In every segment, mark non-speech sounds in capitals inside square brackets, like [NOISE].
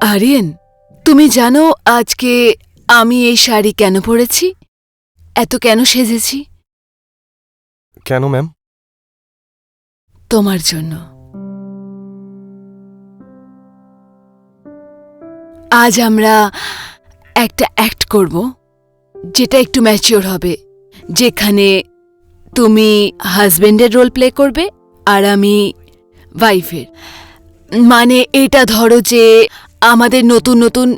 আরিয়ান তুমি জানো আজকে আমি এই শাড়ি কেন পরেছি? এত কেন সেজেছি? কেন ম্যাম? তোমার জন্য। আজ আমরা একটা অ্যাক্ট করব যেটা একটু ম্যাচিওর হবে যেখানে তুমি হাজবেন্ডের রোল প্লে করবে আর আমি ওয়াইফের মানে এটা ধরো যে আমাদের নতুন নতুন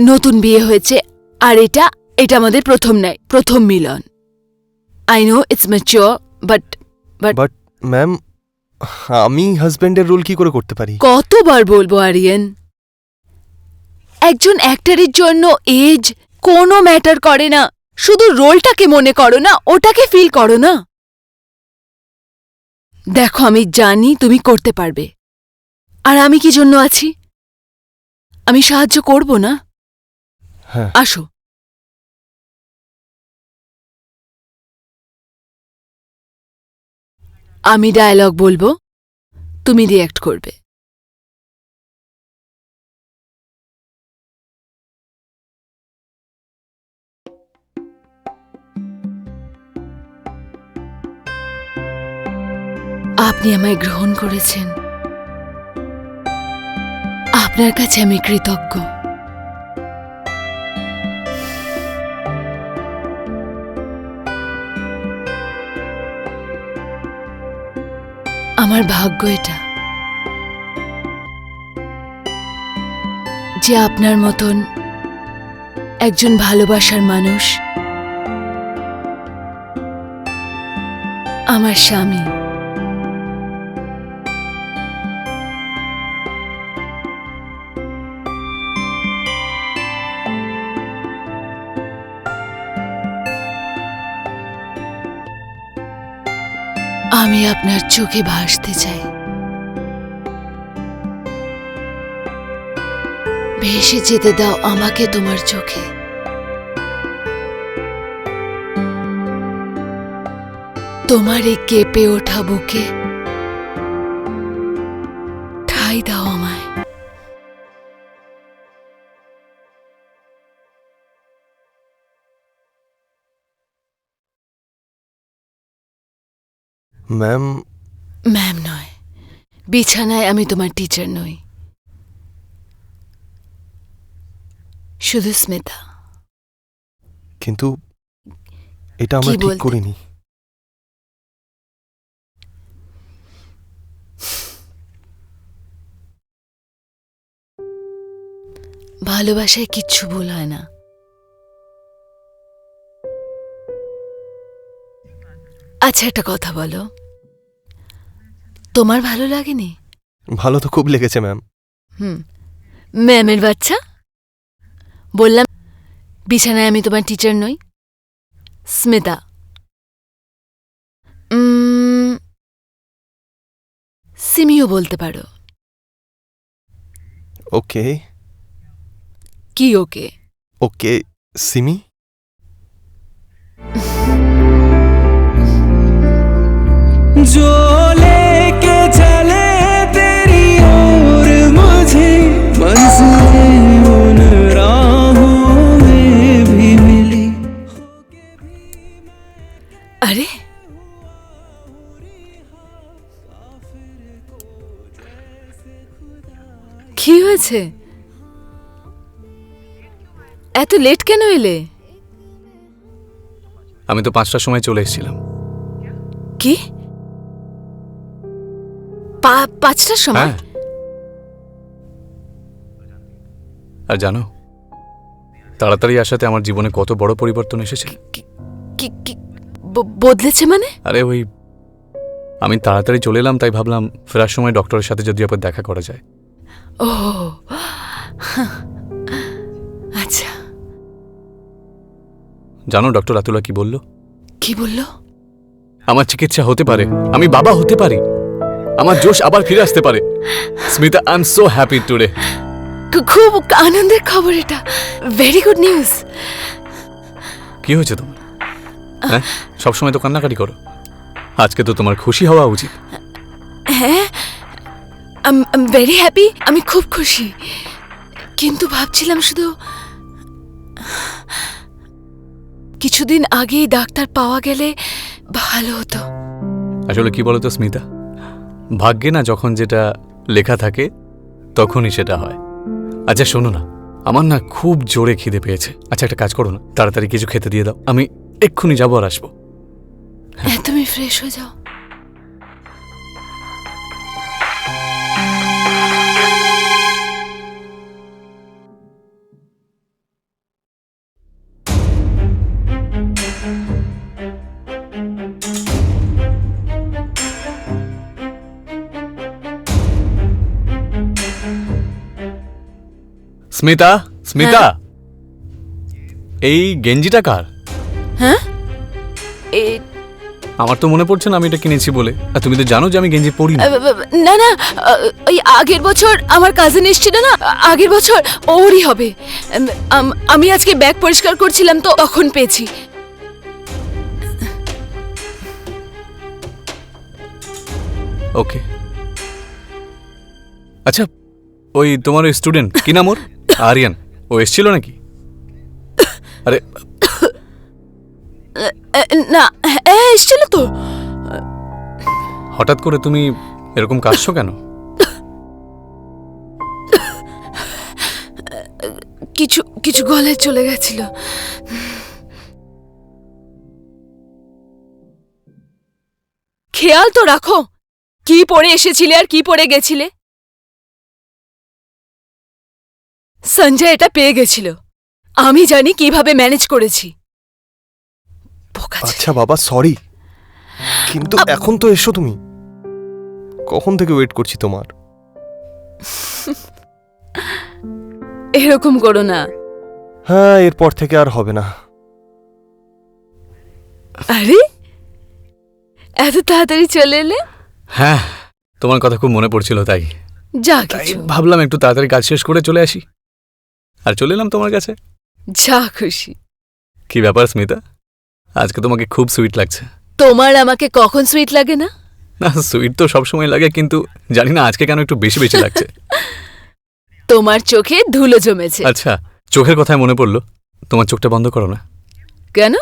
নতুন বিয়ে হয়েছে আর এটা এটা আমাদের প্রথম নয় প্রথম মিলন। I know it's mature but but ma'am আমি হাজবেন্ডের রোল কি করে করতে পারি? কতবার বলব আরিয়ান? একজন অ্যাক্টরের জন্য এজ কোনো ম্যাটার করে না। শুধু রোলটাকে মনে করো না ওটাকে ফিল করো না। দেখো আমি জানি তুমি করতে পারবে। আর আমি কি জন্য আছি? আমি সাহায্য করব না? হ্যাঁ। আসো। আমি ডায়লগ বলব তুমি রিয়্যাক্ট করবে। আপনি আমায় গ্রহণ করেছেন। আপনার কাছে আমি কৃতজ্ঞ। আমার ভাগ্য এটা যে আপনার মতন একজন ভালোবাসার মানুষ আমার স্বামী। আমি আপনার চোখে ভাসতে চাই। ভেসে যেতে দাও আমাকে তোমার চোখে। তোমার এই কেঁপে ওঠা বুকে ঠাই দাও আমায়। ম্যাম ম্যাম নয়। বিছানায় আমি তোমার টিচার নই। শুধু স্মিতা। কিন্তু এটা আমরা কি ঠিক বলতে? করিনি। ভালোবাসায় কিচ্ছু ভুল হয় না। আচ্ছা একটা কথা বলো। তোমার ভালো লাগেনি? ভালো তো খুব লেগেছে ম্যাম। হুম। ম্যামের বাচ্চা? বললাম বিছানায় আমি তোমার টিচার নই। স্মিতা। সিমিও বলতে পারো। ওকে। কি ওকে? ওকে সিমি? जो लेके चले तेरी ओर मुझे मंजिलें उन राहों में भी मिली আরে কি হয়েছে এত লেট কেন এলে আমি তো পাঁচটার সময় চলে এসেছিলাম কি পা- পাঁচটার সময়? হ্যাঁ। আর জানো তাড়াতাড়ি আসাতে আমার জীবনে কত বড় পরিবর্তন এসেছে। কি কি ব- বদলেছে মানে? আরে ওই আমি তাড়াতাড়ি চলে এলাম তাই ভাবলাম ফেরার সময় ডক্টরের সাথে যদি আবার দেখা করা যায়। ও আচ্ছা। জানো ডক্টর আতুলা কি বলল? কি বলল? আমার চিকিৎসা হতে পারে আমি বাবা হতে পারি। আমার জোশ আবার ফিরে আসতে পারে। Smita I am so happy today খুব আনন্দের খবর এটা। ভেরি গুড নিউজ কি হয়েছে তোমার? হ্যাঁ? সবসময় তো কান্নাকাটি করো। আজকে তো তোমার খুশি হওয়া উচিত। হ্যাঁ? আই এম ভেরি হ্যাপি আমি খুব খুশি। কিন্তু ভাবছিলাম শুধু কিছুদিন আগেই ডাক্তার পাওয়া গেলে ভালো হতো। আসলে কি বলতো স্মিতা? ভাগ্যে না যখন যেটা লেখা থাকে, তখনই সেটা হয়। আচ্ছা শোনো না। আমার না খুব জোরে খিদে পেয়েছে। আচ্ছা একটা কাজ করো না। তাড়াতাড়ি কিছু খেতে দিয়ে দাও। আমি এক্ষুনি যাব আর আসব। হ্যাঁ তুমি ফ্রেশ হয়ে যাও। স্মিতা স্মিতা। এই গেঞ্জিটা কার? হ্যাঁ? এ আমার তো মনে পড়ছে না আমি এটা কিনেছি বলে। আর তুমি তো জানো যে আমি গেঞ্জি পরি না। না না ওই আগের বছর আমার কাজিন এসেছিল না? আগের বছর ওরই হবে। আমি আজকে ব্যাগ পরিষ্কার করছিলাম তো তখন পেয়েছি। ওকে। আচ্ছা ওই তোমার স্টুডেন্ট কি নাম ওর? আরিয়ান ও এসছিল নাকি? আরে না হ্যাঁ এসেছিল তো। হঠাৎ করে তুমি এরকম কাশছো কেন? কিছু কিছু গলায় চলে গেছিল। খেয়াল তো রাখো কি পরে এসেছিলে আর কি পরে গেছিলে? সঞ্জয় এটা পেয়ে গেছিল। আমি জানি কীভাবে ম্যানেজ করেছি। আচ্ছা বাবা সরি। কিন্তু এখন তো এসো তুমি। কখন থেকে ওয়েট করছি তোমার? এরকম করো না। হ্যাঁ এরপর থেকে আর হবে না। আরে এত তাড়াতাড়ি চলে এলে? হ্যাঁ তোমার কথা খুব মনে পড়ছিল তাই। যা তাই কিছু। ভাবলাম একটু তাড়াতাড়ি কাজ শেষ করে চলে আসি। আর চলে এলাম তোমার কাছে। যা খুশি। কি ব্যাপার স্মিতা? আজকে তোমাকে খুব সুইট লাগছে। তোমার আমাকে কখন সুইট লাগে না? না সুইট তো সবসময় লাগে কিন্তু জানি না আজকে কেন একটু বেশি বেশি লাগছে। [LAUGHS] তোমার চোখে ধুলো জমেছে। আচ্ছা চোখের কথায় মনে পড়ল। তোমার চোখটা বন্ধ করো না। কেন?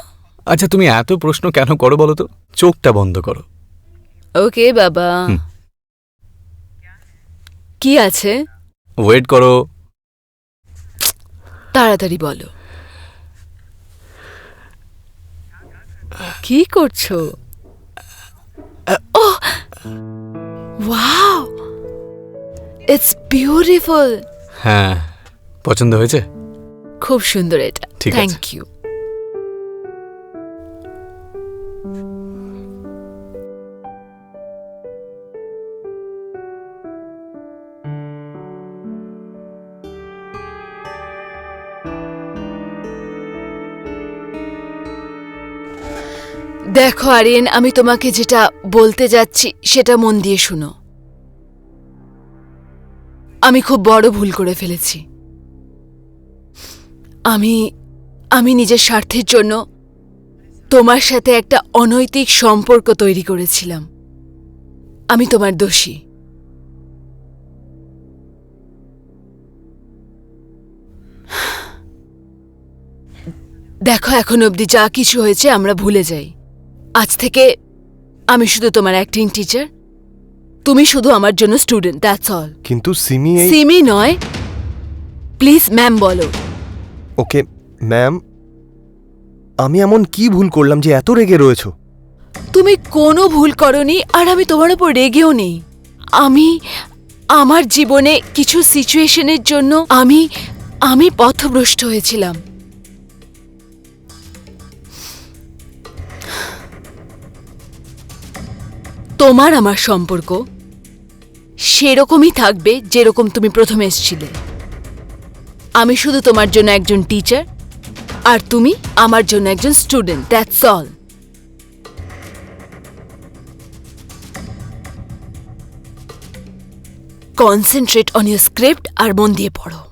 আচ্ছা তুমি এত প্রশ্ন কেন করো বলো তো? চোখটা বন্ধ করো। ওকে বাবা। হুম। কি আছে? ওয়েট করো। তাড়াতাড়ি বলো। কি করছ? ও ওয়াও! ইটস বিউটিফুল হ্যাঁ পছন্দ হয়েছে? খুব সুন্দর এটা। থ্যাংক ইউ দেখো আরিয়ান, আমি তোমাকে যেটা বলতে যাচ্ছি, সেটা মন দিয়ে শুনো। আমি খুব বড় ভুল করে ফেলেছি। আমি আমি নিজের স্বার্থের জন্য তোমার সাথে একটা অনৈতিক সম্পর্ক তৈরি করেছিলাম। আমি তোমার দোষী। দেখো, এখন অবধি যা কিছু হয়েছে আমরা ভুলে যাই। আজ থেকে আমি শুধু তোমার অ্যাক্টিং টিচার তুমি শুধু আমার জন্য স্টুডেন্ট দ্যাটস অল কিন্তু সিমি এই সিমি নয় প্লিজ ম্যাম বলো। ওকে ম্যাম আমি এমন কি ভুল করলাম যে এত রেগে রয়েছো? তুমি কোনো ভুল করনি আর আমি তোমার উপর রেগেও নেই। আমি আমার জীবনে কিছু সিচুয়েশনের জন্য আমি আমি পথভ্রষ্ট হয়েছিলাম। তোমার আমার সম্পর্ক সেরকমই থাকবে যেরকম তুমি প্রথমে এসেছিলে। আমি শুধু তোমার জন্য একজন টিচার আর তুমি আমার জন্য একজন student that's all concentrate on your script আর মন দিয়ে পড়ো।